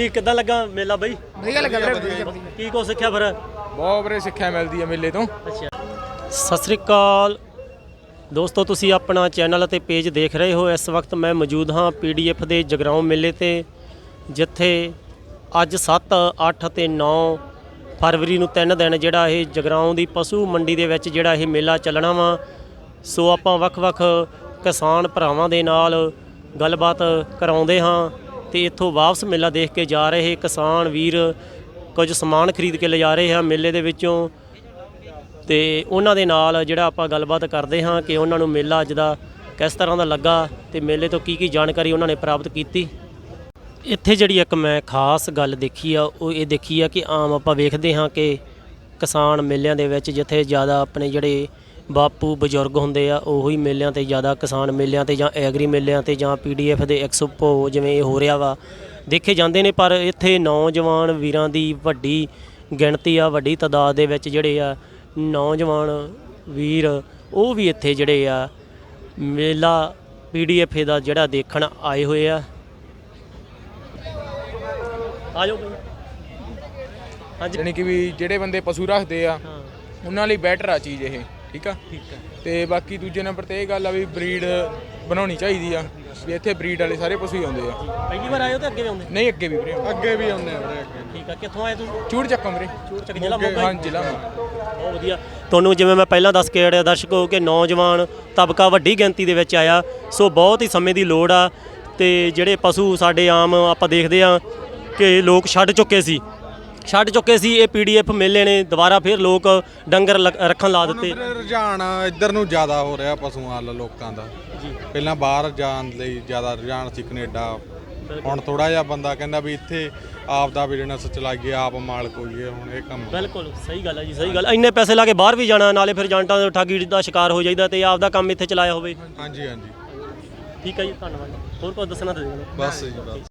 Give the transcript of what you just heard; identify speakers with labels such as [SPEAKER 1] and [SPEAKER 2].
[SPEAKER 1] ਕੀ ਕਿੱਦਾਂ ਲੱਗਾ ਮੇਲਾ ਬਈ?
[SPEAKER 2] ਵਧੀਆ ਲੱਗਾ ਵੀਰੇ ਵਧੀਆ। ਵਧੀਆ।
[SPEAKER 1] ਕੀ ਕੋ ਸਿੱਖਿਆ ਫਿਰ?
[SPEAKER 3] ਬਹੁਤ ਵੀਰੇ ਸਿੱਖਿਆ ਮਿਲਦੀ ਹੈ ਮੇਲੇ ਤੋਂ।
[SPEAKER 1] ਅੱਛਾ। ਸਤਿ ਸ੍ਰੀ ਅਕਾਲ। ਦੋਸਤੋ ਤੁਸੀਂ ਆਪਣਾ ਚੈਨਲ ਅਤੇ ਪੇਜ ਦੇਖ ਰਹੇ ਹੋ। ਇਸ ਵਕਤ ਮੈਂ ਮੌਜੂਦ ਹਾਂ ਪੀਡੀਐਫ ਦੇ ਜਗਰਾਉਂ ਮੇਲੇ ਤੇ ਜਿੱਥੇ ਅੱਜ 7 8 ਤੇ 9 ਫਰਵਰੀ ਨੂੰ ਤਿੰਨ ਦਿਨ ਜਿਹੜਾ ਇਹ ਜਗਰਾਉਂ ਦੀ ਪਸ਼ੂ ਮੰਡੀ ਦੇ ਵਿੱਚ ਜਿਹੜਾ ਇਹ ਮੇਲਾ ਚੱਲਣਾ ਵਾ। ਸੋ ਆਪਾਂ ਵੱਖ-ਵੱਖ ਕਿਸਾਨ ਭਰਾਵਾਂ ਦੇ ਨਾਲ ਗੱਲਬਾਤ ਕਰਾਉਂਦੇ ਹਾਂ। ਤੇ ਇੱਥੋਂ ਵਾਪਸ ਮੇਲਾ ਦੇਖ ਕੇ ਜਾ ਰਹੇ ਕਿਸਾਨ ਵੀਰ ਕੁਝ ਸਮਾਨ ਖਰੀਦ ਕੇ ਲਿਜਾ ਰਹੇ ਆ ਮੇਲੇ ਦੇ ਵਿੱਚੋਂ। ਤੇ ਉਹਨਾਂ ਦੇ ਨਾਲ ਜਿਹੜਾ ਆਪਾਂ ਗੱਲਬਾਤ ਕਰਦੇ ਹਾਂ ਕਿ ਉਹਨਾਂ ਨੂੰ ਮੇਲਾ ਅੱਜ ਦਾ ਕਿਸ ਤਰ੍ਹਾਂ ਦਾ ਲੱਗਾ ਤੇ ਮੇਲੇ ਤੋਂ ਕੀ ਕੀ ਜਾਣਕਾਰੀ ਉਹਨਾਂ ਨੇ ਪ੍ਰਾਪਤ ਕੀਤੀ। ਇੱਥੇ ਜਿਹੜੀ ਇੱਕ ਮੈਂ ਖਾਸ ਗੱਲ ਦੇਖੀ ਆ, ਉਹ ਇਹ ਦੇਖੀ ਆ ਕਿ ਆਮ ਆਪਾਂ ਵੇਖਦੇ ਹਾਂ ਕਿ ਕਿਸਾਨ ਮੇਲਿਆਂ ਦੇ ਵਿੱਚ ਜਿੱਥੇ ਜ਼ਿਆਦਾ ਆਪਣੇ ਜਿਹੜੇ ਬਾਪੂ ਬਜ਼ੁਰਗ ਹੁੰਦੇ ਆ ਉਹੀ ਮੇਲਿਆਂ ਤੇ ਜ਼ਿਆਦਾ ਕਿਸਾਨ ਮੇਲਿਆਂ ਤੇ ਜਾਂ ਐਗਰੀ ਮੇਲਿਆਂ ਤੇ ਜਾਂ ਪੀਡੀਐਫ ਦੇ ਐਕਸਪੋ ਜਿਵੇਂ ਇਹ ਹੋ ਰਿਹਾ ਵਾ ਦੇਖੇ ਜਾਂਦੇ ਨੇ ਪਰ ਇੱਥੇ ਨੌਜਵਾਨ ਵੀਰਾਂ ਦੀ ਵੱਡੀ ਗਿਣਤੀ ਆ ਵੱਡੀ ਤਾਦਾਦ ਦੇ ਵਿੱਚ ਜਿਹੜੇ ਆ ਨੌਜਵਾਨ ਵੀਰ ਉਹ ਵੀ ਇੱਥੇ ਜਿਹੜੇ ਆ ਮੇਲਾ ਪੀਡੀਐਫ ਦਾ ਜਿਹੜਾ ਦੇਖਣ ਆਏ ਹੋਏ ਆ। ਆ ਜਾਓ ਬਈ ਹਾਂਜੀ।
[SPEAKER 3] ਯਾਨੀ ਕਿ ਵੀ ਜਿਹੜੇ ਬੰਦੇ ਪਸ਼ੂ ਰੱਖਦੇ ਆ ਉਹਨਾਂ ਲਈ ਬੈਟਰ ਆ ਚੀਜ਼ ਇਹ। ਠੀਕ ਆ? ਤੇ ਬਾਕੀ ਦੂਜੇ ਨੰਬਰ ਤੇ ਇਹ ਗੱਲ ਆ ਵੀ ਬਰੀਡ ਬਣਾਉਣੀ ਚਾਹੀਦੀ ਆ ਵੀ ਇੱਥੇ ਬਰੀਡ ਵਾਲੇ ਸਾਰੇ ਪਸ਼ੂ ਹੀ ਆਉਂਦੇ ਆ।
[SPEAKER 1] ਪਹਿਲੀ ਵਾਰ ਆਏ ਹੋ ਤੇ ਅੱਗੇ ਵੀ ਆਉਂਦੇ?
[SPEAKER 3] ਨਹੀਂ ਅੱਗੇ ਵੀ ਵੀਰੇ।
[SPEAKER 2] ਅੱਗੇ ਵੀ ਆਉਂਦੇ ਆ ਵੀਰੇ ਅੱਗੇ
[SPEAKER 1] ਠੀਕ ਆ ਕਿੱਥੋਂ ਆਏ ਤੁਸੀਂ?
[SPEAKER 3] ਚੂੜ ਚੱਕਮ ਵੀਰੇ।
[SPEAKER 1] ਚੂੜ ਚੱਕ ਜ਼ਿਲ੍ਹਾ ਮੋਗਾ
[SPEAKER 3] ਹਾਂ? ਜ਼ਿਲ੍ਹਾ ਮੋਗਾ।
[SPEAKER 1] ਬਹੁਤ ਵਧੀਆ। ਤੁਹਾਨੂੰ ਜਿਵੇਂ ਮੈਂ ਪਹਿਲਾਂ ਦੱਸ ਕੇ ਹਟਿਆ ਦਰਸ਼ਕੋ ਕਿ ਨੌਜਵਾਨ ਤਬਕਾ ਵੱਡੀ ਗਿਣਤੀ ਦੇ ਵਿੱਚ ਆਇਆ ਸੋ ਬਹੁਤ ਹੀ ਸਮੇਂ ਦੀ ਲੋੜ ਆ ਤੇ ਜਿਹੜੇ ਪਸ਼ੂ ਸਾਡੇ ਆਮ ਆਪਾਂ ਦੇਖਦੇ ਆ ਕਿ ਲੋਕ ਛੱਡ ਚੁੱਕੇ ਸੀ ਛੱਡ ਚੁੱਕੇ ਸੀ ਇਹ ਪੀਡੀਐਫ ਮੇਲੇ ਨੇ ਦੁਬਾਰਾ ਫਿਰ ਲੋਕ ਡੰਗਰ ਲ- ਰੱਖਣ ਲਾ ਦਿੱਤੇ।
[SPEAKER 2] ਰੁਝਾਨ ਇੱਧਰ ਨੂੰ ਜ਼ਿਆਦਾ ਹੋ ਰਿਹਾ ਪਸ਼ੂਆਂ ਵੱਲ ਲੋਕਾਂ ਦਾ।
[SPEAKER 1] ਜੀ।
[SPEAKER 2] ਪਹਿਲਾਂ ਬਾਹਰ ਜਾਣ ਲਈ ਜ਼ਿਆਦਾ ਰੁਝਾਨ ਸੀ ਕੈਨੇਡਾ। ਹੁਣ ਥੋੜਾ ਜਿਹਾ ਬੰਦਾ ਕਹਿੰਦਾ ਵੀ ਇੱਥੇ ਆਪ ਦਾ ਬਿਜ਼ਨਸ ਚਲਾਈਏ ਆਪ ਮਾਲਕ ਹੋਈਏ ਹੁਣ ਇਹ ਕੰਮ
[SPEAKER 1] ਬਿਲਕੁਲ ਸਹੀ ਗੱਲ ਹੈ ਜੀ ਸਹੀ ਗੱਲ ਇੰਨੇ ਪੈਸੇ ਲਾ ਕੇ ਬਾਹਰ ਵੀ ਜਾਣਾ ਨਾਲੇ ਫਿਰ ਜਾਂਟਾਂ ਦੇ ਠੱਗੀ ਦਾ ਸ਼ਿਕਾਰ ਹੋ ਜਾਈਦਾ ਤੇ ਆਪਦਾ ਕੰਮ ਇੱਥੇ ਚਲਾਇਆ ਹੋਵੇ।
[SPEAKER 2] ਹਾਂਜੀ ਹਾਂਜੀ।
[SPEAKER 1] ਠੀਕ ਹੈ ਜੀ ਧੰਨਵਾਦ। ਹੋਰ ਕੁਝ ਦੱਸਣਾ ਤੇ
[SPEAKER 2] ਬਸ ਜੀ ਬਸ।